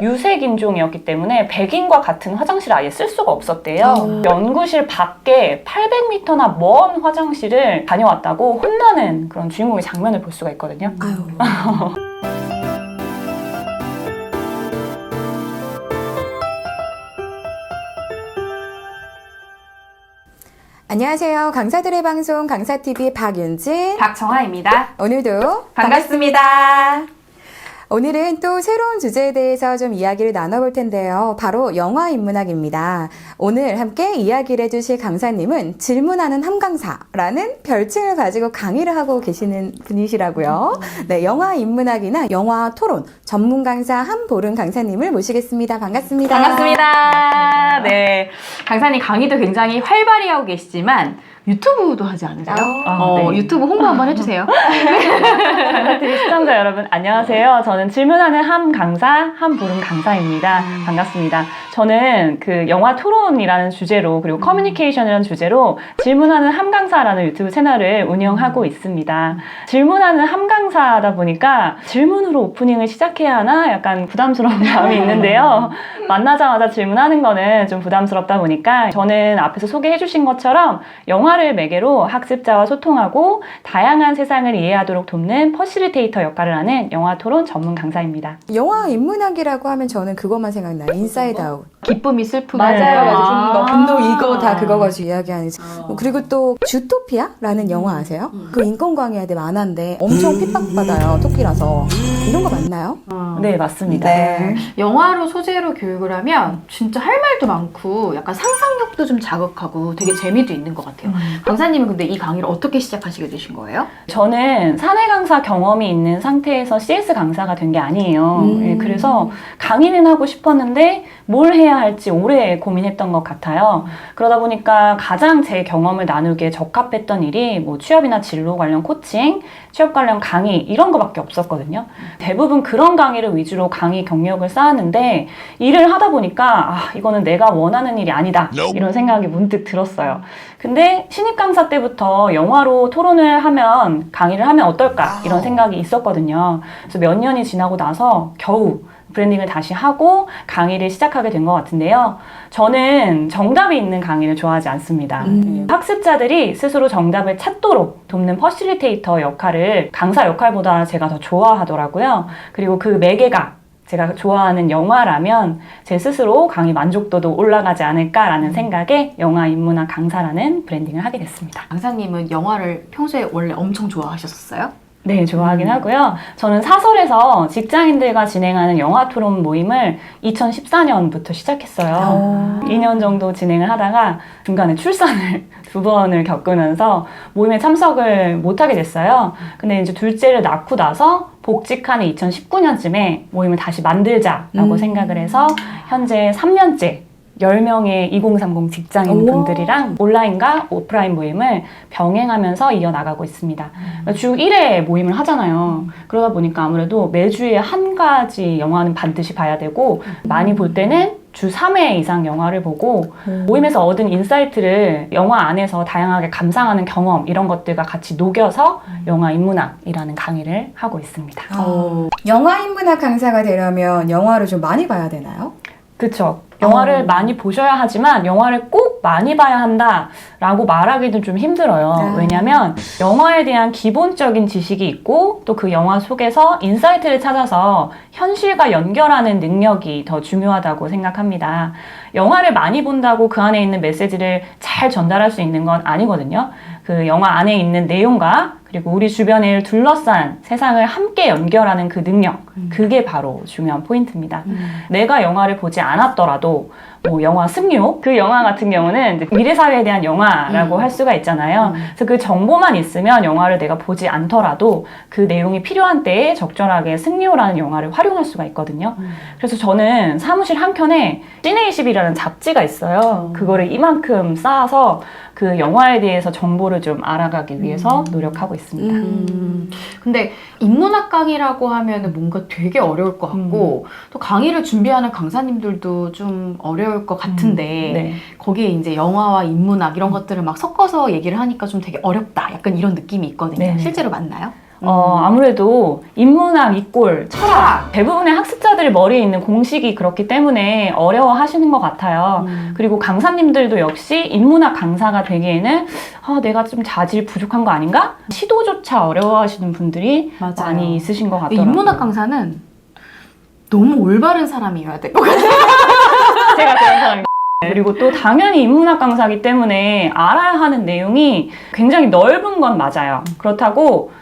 유색 인종이었기 때문에 백인과 같은 화장실을 아예 쓸 수가 없었대요. 음. 연구실 밖에 800m나 먼 화장실을 다녀왔다고 혼나는 그런 주인공의 장면을 볼 수가 있거든요. 아유. 안녕하세요. 강사들의 방송 강사TV 박윤진. 박정아입니다. 오늘도 반갑습니다. 오늘은 또 새로운 주제에 대해서 좀 이야기를 나눠볼 텐데요. 바로 영화 인문학입니다. 오늘 함께 이야기를 해주실 강사님은 질문하는 함강사라는 별칭을 가지고 강의를 하고 계시는 분이시라고요. 네, 영화 인문학이나 영화 토론 전문 강사 한보름 강사님을 모시겠습니다. 반갑습니다. 반갑습니다. 네. 강사님 강의도 굉장히 활발히 하고 계시지만 유튜브도 하지 않으세요? 아, 어, 네. 유튜브 홍보 한번 해주세요. 시청자 여러분 안녕하세요. 저는 질문하는 함 강사 함보름 강사입니다. 반갑습니다. 저는 그 영화 토론이라는 주제로 그리고 커뮤니케이션이라는 주제로 질문하는 함 강사라는 유튜브 채널을 운영하고 있습니다. 질문하는 함 강사다 보니까 질문으로 오프닝을 시작해야 하나 약간 부담스러운 마음이 있는데요. 만나자마자 질문하는 거는 좀 부담스럽다 보니까 저는 앞에서 소개해 주신 것처럼 영화를 매개로 학습자와 소통하고 다양한 세상을 이해하도록 돕는 퍼실리테이터 역할을 하는 영화 토론 전문 강사입니다. 영화 인문학이라고 하면 저는 그것만 생각나요. 인사이드 아웃. 기쁨이 슬픔이. 맞아요, 맞아요. 아. 분노 이거 다 그거 가지고 이야기하는. 뭐 그리고 또 주토피아라는 영화 아세요? 그 인권광해야 돼 만화인데 엄청 핍박받아요. 토끼라서. 이런 거 맞나요? 어. 네, 맞습니다. 네. 영화로 소재로 교육을 하면 진짜 할 말도 많고 약간 상상력도 좀 자극하고 되게 재미도 있는 것 같아요. 강사님은 근데 이 강의를 어떻게 시작하시게 되신 거예요? 저는 사내 강사 경험이 있는 상태에서 CS 강사가 된 게 아니에요. 음. 예, 그래서 강의는 하고 싶었는데 뭘 해야 할지 오래 고민했던 것 같아요. 그러다 보니까 가장 제 경험을 나누기에 적합했던 일이 뭐 취업이나 진로 관련 코칭, 취업 관련 강의 이런 거밖에 없었거든요. 대부분 그런 강의를 위주로 강의 경력을 쌓았는데 일을 하다 보니까 아, 이거는 내가 원하는 일이 아니다. 이런 생각이 문득 들었어요. 근데 신입 강사 때부터 영화로 토론을 하면 강의를 하면 어떨까 이런 생각이 있었거든요. 그래서 몇 년이 지나고 나서 겨우 브랜딩을 다시 하고 강의를 시작하게 된 것 같은데요. 저는 정답이 있는 강의를 좋아하지 않습니다. 음. 학습자들이 스스로 정답을 찾도록 돕는 퍼실리테이터 역할을 강사 역할보다 제가 더 좋아하더라고요. 그리고 그 매개가 제가 좋아하는 영화라면 제 스스로 강의 만족도도 올라가지 않을까라는 생각에 영화 인문학 강사라는 브랜딩을 하게 됐습니다. 강사님은 영화를 평소에 원래 엄청 좋아하셨었어요? 네, 좋아하긴 하고요. 저는 사설에서 직장인들과 진행하는 영화 토론 모임을 2014년부터 시작했어요. 어. 2년 정도 진행을 하다가 중간에 출산을 두 번을 겪으면서 모임에 참석을 못하게 됐어요. 근데 이제 둘째를 낳고 나서 복직한 2019년쯤에 모임을 다시 만들자라고 음. 생각을 해서 현재 3년째 10명의 2030 직장인. 분들이랑 온라인과 오프라인 모임을 병행하면서 이어나가고 있습니다. 그러니까 주 1회 모임을 하잖아요. 그러다 보니까 아무래도 매주에 한 가지 영화는 반드시 봐야 되고 많이 볼 때는 주 3회 이상 영화를 보고 모임에서 얻은 인사이트를 영화 안에서 다양하게 감상하는 경험 이런 것들과 같이 녹여서 영화 인문학이라는 강의를 하고 있습니다. 어. 영화 인문학 강사가 되려면 영화를 좀 많이 봐야 되나요? 그쵸. 영화를 어. 많이 보셔야 하지만 영화를 꼭 많이 봐야 한다라고 말하기는 좀 힘들어요. 아. 왜냐면 영화에 대한 기본적인 지식이 있고 또 그 영화 속에서 인사이트를 찾아서 현실과 연결하는 능력이 더 중요하다고 생각합니다. 영화를 많이 본다고 그 안에 있는 메시지를 잘 전달할 수 있는 건 아니거든요. 그 영화 안에 있는 내용과 그리고 우리 주변을 둘러싼 세상을 함께 연결하는 그 능력, 그게 바로 중요한 포인트입니다. 내가 영화를 보지 않았더라도 뭐 영화 승료 그 영화 같은 경우는 미래 사회에 대한 영화라고 음. 할 수가 있잖아요. 그래서 그 정보만 있으면 영화를 내가 보지 않더라도 그 내용이 필요한 때에 적절하게 승료라는 영화를 활용할 수가 있거든요. 그래서 저는 사무실 한 켠에 시네20이라는 잡지가 있어요. 그거를 이만큼 쌓아서 그 영화에 대해서 정보를 좀 알아가기 위해서 노력하고 있습니다. 음. 근데 인문학 강의라고 하면 뭔가 되게 어려울 것 같고 또 강의를 준비하는 강사님들도 좀 어려울 것 같은데 네. 거기에 이제 영화와 인문학 이런 것들을 막 섞어서 얘기를 하니까 좀 되게 어렵다. 약간 이런 느낌이 있거든요. 네. 실제로 맞나요? 어, 아무래도 인문학, 이꼴, 철학. 대부분의 학습자들의 머리에 있는 공식이 그렇기 때문에 어려워 하시는 것 같아요. 음. 그리고 강사님들도 역시 인문학 강사가 되기에는 아, 내가 좀 자질 부족한 거 아닌가? 시도조차 어려워 하시는 분들이 맞아요. 많이 있으신 것 같더라고요. 인문학 강사는 너무 올바른 사람이어야 될 것 같아요. 제가 그런 사람입니다. 그리고 또 당연히 인문학 강사기 때문에 알아야 하는 내용이 굉장히 넓은 건 맞아요. 그렇다고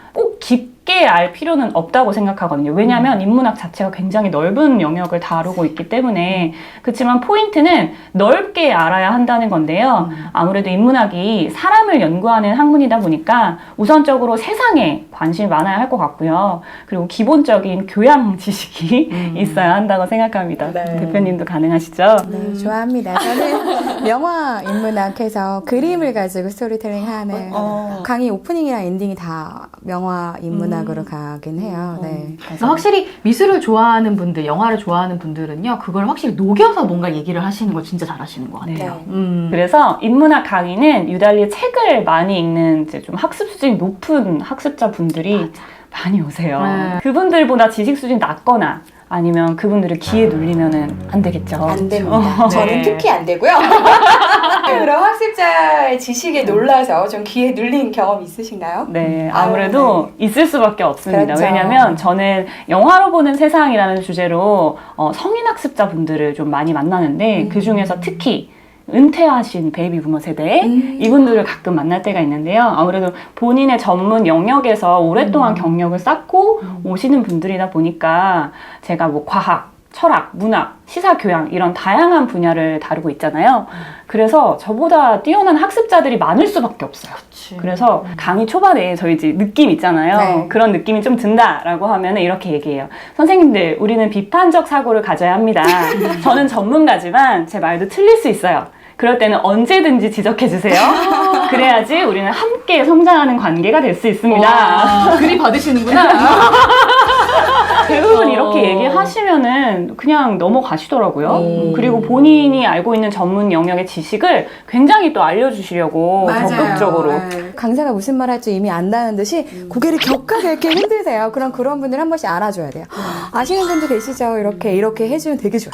꼭 깊게 알 필요는 없다고 생각하거든요. 왜냐하면 인문학 자체가 굉장히 넓은 영역을 다루고 있기 때문에 그렇지만 포인트는 넓게 알아야 한다는 건데요. 아무래도 인문학이 사람을 연구하는 학문이다 보니까 우선적으로 세상에 관심이 많아야 할 것 같고요. 그리고 기본적인 교양 지식이 음. 있어야 한다고 생각합니다. 네. 대표님도 가능하시죠? 네, 좋아합니다. 저는 명화 인문학해서 그림을 가지고 스토리텔링 하는 어. 강의 오프닝이랑 엔딩이 다 명화 인문학으로 가긴 해요. 네. 그래서 확실히 미술을 좋아하는 분들, 영화를 좋아하는 분들은요, 그걸 확실히 녹여서 뭔가 얘기를 하시는 걸 진짜 잘하시는 것 같아요. 네. 음. 그래서 인문학 강의는 유달리 책을 많이 읽는 이제 좀 학습 수준이 높은 학습자 분들이 많이 오세요. 네. 그분들보다 지식 수준이 낮거나 아니면 그분들을 기에 눌리면은 안 되겠죠. 안 됩니다. 어, 저는 네. 특히 안 되고요. 그럼 학습자의 지식에 놀라서 좀 귀에 눌린 경험 있으신가요? 네, 아유, 아무래도 있을 수밖에 없습니다. 그렇죠. 왜냐하면 저는 영화로 보는 세상이라는 주제로 어, 성인 학습자 분들을 좀 많이 만나는데 음. 그 중에서 특히 은퇴하신 베이비 부머 세대 음. 이분들을 가끔 만날 때가 있는데요. 아무래도 본인의 전문 영역에서 오랫동안 음. 경력을 쌓고 오시는 분들이다 보니까 제가 뭐 과학, 철학, 문학, 시사 교양 이런 다양한 분야를 다루고 있잖아요. 그래서 저보다 뛰어난 학습자들이 많을 수밖에 없어요. 그래서 강의 초반에 저희 이제 느낌 있잖아요. 네. 그런 느낌이 좀 든다라고 하면 이렇게 얘기해요. 선생님들, 우리는 비판적 사고를 가져야 합니다. 저는 전문가지만 제 말도 틀릴 수 있어요. 그럴 때는 언제든지 지적해 주세요. 그래야지 우리는 함께 성장하는 관계가 될 수 있습니다. 와, 글이 받으시는구나. 대부분 어. 이렇게 얘기하시면은 그냥 넘어가시더라고요. 음. 그리고 본인이 알고 있는 전문 영역의 지식을 굉장히 또 알려주시려고 적극적으로. 네. 강사가 무슨 말 할지 이미 안다는 듯이 고개를 격하게 이렇게 흔드세요. 그럼 그런 분들 한 번씩 알아줘야 돼요. 아시는 분도 계시죠? 이렇게 이렇게 해주면 되게 좋아요.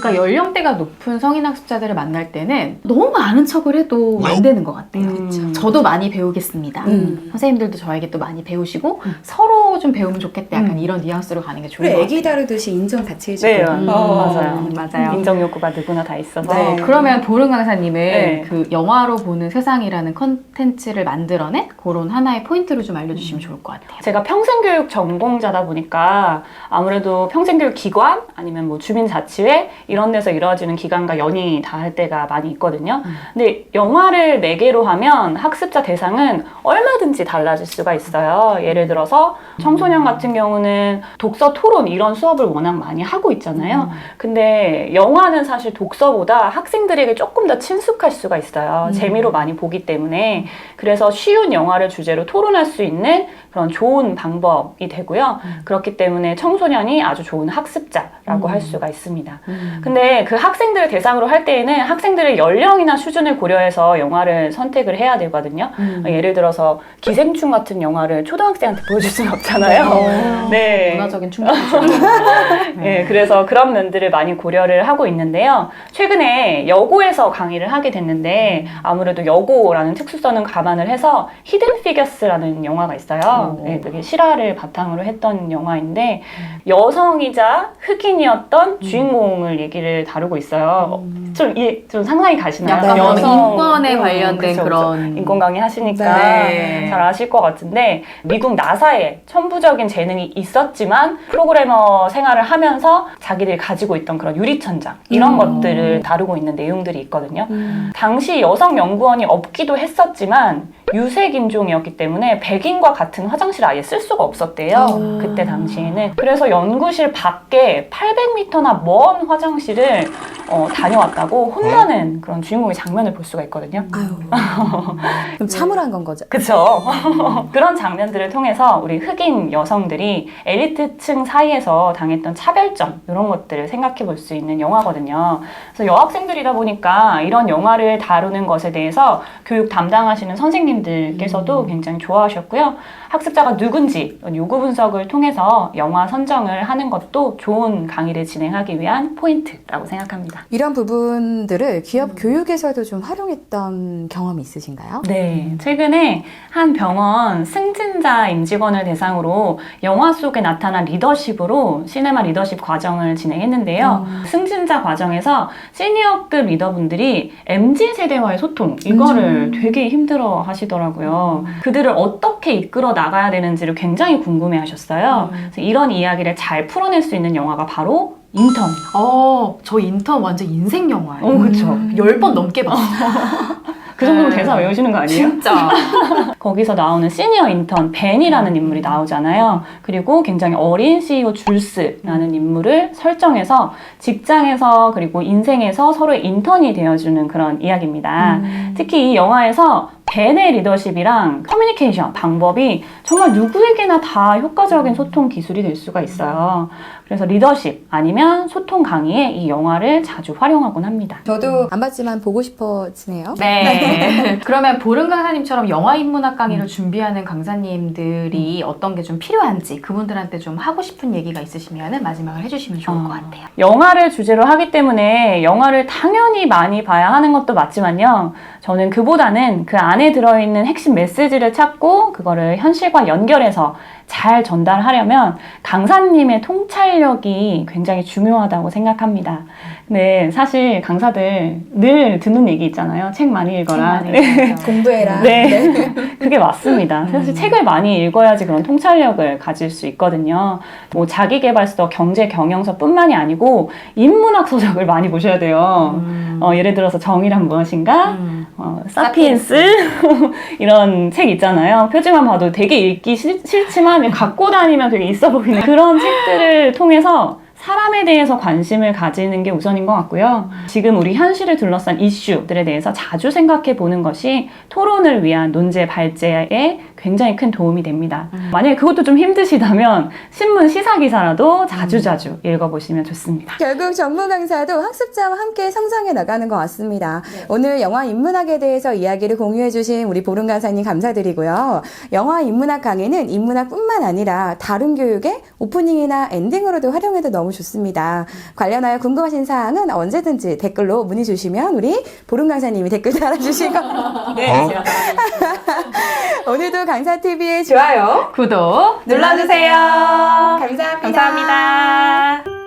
그러니까 연령대가 높은 성인 학습자들을 만날 때는 너무 아는 척을 해도 안 되는 것 같아요. 음. 저도 많이 배우겠습니다. 음. 선생님들도 저에게 또 많이 배우시고 서로 좀 배우면 좋겠다. 약간 이런 뉘앙스로 가는 게 좋은 것 같아요. 다루듯이 인정 같이 해주고. 네, 음, 맞아요. 맞아요. 인정 욕구가 누구나 다 있어서. 네. 어, 그러면 보름 강사님은 네. 그 영화로 보는 세상이라는 컨텐츠를 만들어낸 그런 하나의 포인트를 좀 알려주시면 좋을 것 같아요. 제가 평생교육 전공자다 보니까 아무래도 평생교육 기관 아니면 뭐 주민자치회 이런 데서 이루어지는 기관과 연이 닿을 때가 많이 있거든요. 음. 근데 영화를 매개로 하면 학습자 대상은 얼마든지 달라질 수가 있어요. 예를 들어서 청소년 같은 경우는 독서 토론 이런 수업을 워낙 많이 하고 있잖아요. 근데 영화는 사실 독서보다 학생들에게 조금 더 친숙할 수가 있어요. 음. 재미로 많이 보기 때문에. 그래서 쉬운 영화를 주제로 토론할 수 있는 그런 좋은 방법이 되고요. 음. 그렇기 때문에 청소년이 아주 좋은 학습자라고 음. 할 수가 있습니다. 음. 근데 그 학생들을 대상으로 할 때에는 학생들의 연령이나 수준을 고려해서 영화를 선택을 해야 되거든요. 음. 예를 들어서 기생충 같은 영화를 초등학생한테 보여줄 수는 없잖아요. 네. 어. 문화적인 충격이죠. 예, 그래서 그런 면들을 많이 고려를 하고 있는데요. 최근에 여고에서 강의를 하게 됐는데 아무래도 여고라는 특수성은 감안을 해서 히든 피겨스라는 영화가 있어요. 오. 네, 그게 실화를 바탕으로 했던 영화인데 여성이자 흑인이었던 주인공을 얘기를 다루고 있어요. 좀, 이, 좀 상상이 가시나요? 약간 네. 여성 인권에 음, 관련된. 그런 인권 강의 하시니까 네. 잘 아실 것 같은데 미국 나사에 천부적인 재능이 있었지만 프로그래머 생활을 하면서 자기들이 가지고 있던 그런 유리천장 이런 음. 것들을 다루고 있는 내용들이 있거든요. 음. 당시 여성 연구원이 없기도 했었지만 유색 인종이었기 때문에 백인과 같은 화장실 아예 쓸 수가 없었대요. 음. 그때 당시에는 그래서 연구실 밖에 800m나 먼 화장실을 어, 다녀왔다고 혼나는 그런 주인공의 장면을 볼 수가 있거든요. 아유. 좀 참으란 건 거죠. 그쵸. 그런 장면들을 통해서 우리 흑인 여성들이 엘리트층 사이에서 당했던 차별점, 이런 것들을 생각해 볼 수 있는 영화거든요. 그래서 여학생들이다 보니까 이런 영화를 다루는 것에 대해서 교육 담당하시는 선생님 들께서도 굉장히 좋아하셨고요. 학습자가 누군지 요구 분석을 통해서 영화 선정을 하는 것도 좋은 강의를 진행하기 위한 포인트라고 생각합니다. 이런 부분들을 기업 교육에서도 좀 활용했던 경험이 있으신가요? 네, 최근에 한 병원 승진자 임직원을 대상으로 영화 속에 나타난 리더십으로 시네마 리더십 과정을 진행했는데요. 승진자 과정에서 시니어급 리더분들이 MZ 세대와의 소통 이거를 되게 힘들어 하시더라고요. 그들을 어떻게 이끌어 나 가야 되는지를 굉장히 궁금해 하셨어요. 그래서 이런 이야기를 잘 풀어낼 수 있는 영화가 바로 인턴. 어, 저 인턴 완전 인생 영화예요. 어, 그쵸. 음. 열번 넘게 봤어요. 그 정도면 네. 대사 외우시는 거 아니에요? 진짜. 거기서 나오는 시니어 인턴 벤이라는 인물이 나오잖아요. 그리고 굉장히 어린 CEO 줄스라는 인물을 설정해서 직장에서 그리고 인생에서 서로의 인턴이 되어주는 그런 이야기입니다. 특히 이 영화에서 벤의 리더십이랑 커뮤니케이션 방법이 정말 누구에게나 다 효과적인 소통 기술이 될 수가 있어요. 그래서 리더십 아니면 소통 강의에 이 영화를 자주 활용하곤 합니다. 저도 안 봤지만 보고 싶어지네요. 네. 그러면 보름 강사님처럼 영화 인문학 강의를 준비하는 강사님들이 어떤 게 좀 필요한지 그분들한테 좀 하고 싶은 얘기가 있으시면 마지막을 해주시면 좋을 것 어. 같아요. 영화를 주제로 하기 때문에 영화를 당연히 많이 봐야 하는 것도 맞지만요. 저는 그보다는 그 안에 들어있는 핵심 메시지를 찾고 그거를 현실과 연결해서 잘 전달하려면 강사님의 통찰력이 굉장히 중요하다고 생각합니다. 근데 사실 강사들 늘 듣는 얘기 있잖아요. 책 많이 읽어라. 공부해라. 네. 그게 맞습니다. 사실 책을 많이 읽어야지 그런 통찰력을 가질 수 있거든요. 뭐 자기개발서, 경제 경영서뿐만이 아니고 인문학 서적을 많지 보셔야 돼요. 음. 어, 예를 들어서 정의란 무엇인가? 음. 어, 사피엔스 이런 책 있잖아요. 표지만 봐도 되게 읽기 싫, 싫지만 갖고 다니면 되게 있어 보이는 그런 책들을 통해서 사람에 대해서 관심을 가지는 게 우선인 것 같고요. 지금 우리 현실을 둘러싼 이슈들에 대해서 자주 생각해 보는 것이 토론을 위한 논제 발제에 굉장히 큰 도움이 됩니다. 만약에 그것도 좀 힘드시다면 신문 시사 기사라도 자주자주 읽어보시면 좋습니다. 결국 전문 강사도 학습자와 함께 성장해 나가는 것 같습니다. 오늘 영화 인문학에 대해서 이야기를 공유해 주신 우리 보름 강사님 감사드리고요. 영화 인문학 강의는 인문학뿐만 아니라 다른 교육의 오프닝이나 엔딩으로도 활용해도 너무 좋습니다. 관련하여 궁금하신 사항은 언제든지 댓글로 문의 주시면 우리 보름 강사님이 댓글 달아주시고 네, 오늘도 강사TV의 좋아요 구독 눌러주세요. 감사합니다. 감사합니다.